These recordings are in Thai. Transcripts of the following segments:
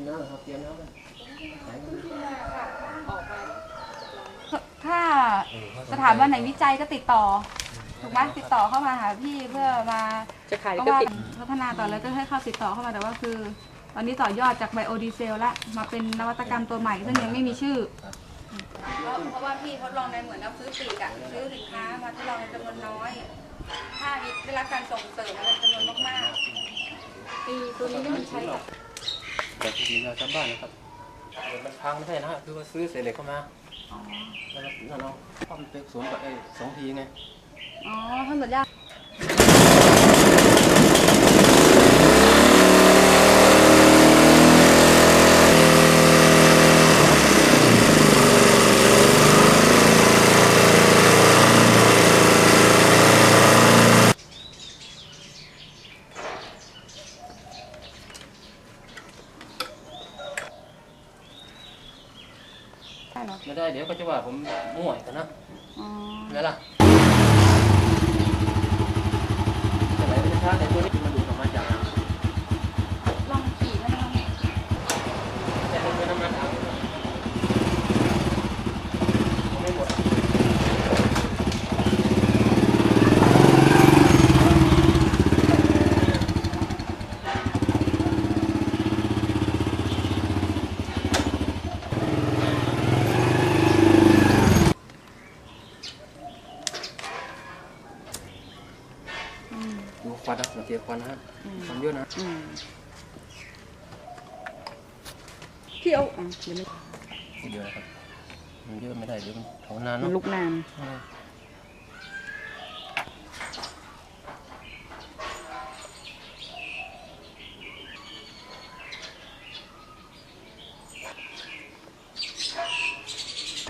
กินน้ำเหรอครับเตรียมน้ำกันไหนกันถ้าเออเขสถาบันไหนวิจัยก็ติดต่อถูกไหมติดต่อเข้ามาหาพี่เพื่อมาจะขายเพราะก็ว่าติดพัฒนาต่อแล้วก็ให้เข้าติดต่อเข้ามาแต่ว่าคือ ตอนนี้ต่อยอดจากไบโอดีเซลละมาเป็นนวัตกรรมตัวใหม่ซึ่งยังไม่มีชื่อ เพราะว่าพี่ทดลองในเหมือนเราซื้อปลีกอะซื้อสินค้ามาทดลองในจำนวนน้อย ถ้ามีได้รับการส่งเสริมในจำนวนมากๆปีตัวนี้ไม่มีใช้กับ แบบที่เราชาวบ้านนะครับเออมันพังไม่ใช่นะฮะคือว่าซื้อเศษเหล็กเข้ามาอ๋อแล้วนั่นเอาเข้าไปสวมกับไอ้สองทีไง อ๋อท่านสัญญา ได้เหรอไม่ได้เดี๋ยวก็จะว่าผมมั่วอีกันนะอ๋อเห็นไหมล่ะแต่ไหนไม่ช้าแต่ตัวนี้มันดูดออกมาจากน้ำ ลองขี่แล้วลอง แต่เป็นน้ำมันถังไม่หมด อืม ดูค วันนะสังเกตควันนะฮะอืมควันเยอะนะอืมพี่เอาอะเดี๋ยวไม่ทีเดียวนะครับมันเยอะไม่ได้เดี๋ยวมันเผานานมันเนาะลุกนานอืม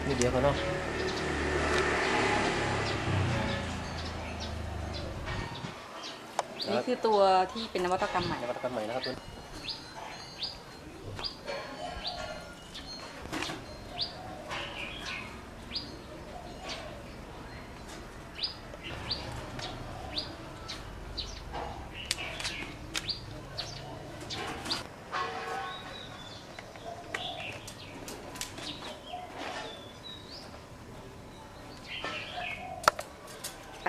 นี่เดียวกันเนาะ นี่คือตัวที่เป็นนวัตกรรมใหม่นวัตกรรมใหม่นะครับ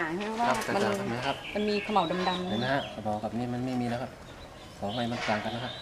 ตัวนี้ต่างใช่ไหมคว่ารับต่างมันกันนะครับมันมีเขม่าวดำเห็นไหมฮะกระบอกกับนี่มันไม่มีแล้วครับสองใบมันต่างกันนะครับ